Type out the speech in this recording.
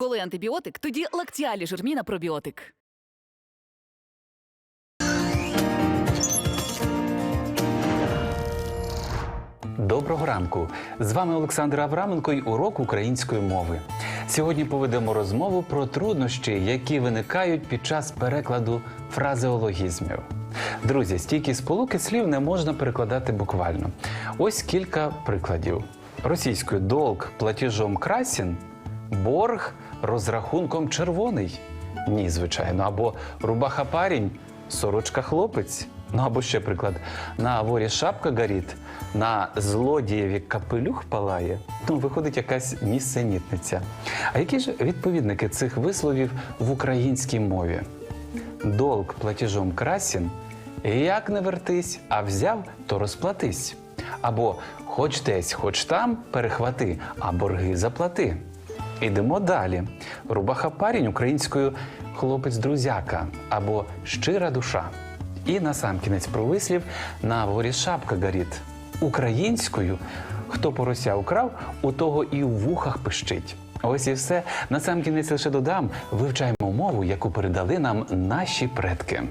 Коли антибіотик, тоді лактіалі жирміна пробіотик. Доброго ранку! З вами Олександр Авраменко і урок української мови. Сьогодні поведемо розмову про труднощі, які виникають під час перекладу фразеологізмів. Друзі, стійкі сполуки слів не можна перекладати буквально. Ось кілька прикладів: російською долг платіжом красін, борг розрахунком червоний. Ні, звичайно, або рубаха парінь, сорочка хлопець. Ну або ще приклад: на ворі шапка горить, на злодієві капелюх палає. Ну, виходить якась нісенітниця. А які ж відповідники цих висловів в українській мові? Долг платіжом красін, як не вертись, а взяв, то розплатись. Або хоч десь, хоч там перехвати, а борги заплати. Ідемо далі. Рубаха парінь українською хлопець-друзяка або щира душа. І насамкінець про вислів на ворі шапка горить. Українською, хто порося украв, у того і в вухах пищить. Ось і все. Насамкінець лише додам, вивчаємо мову, яку передали нам наші предки.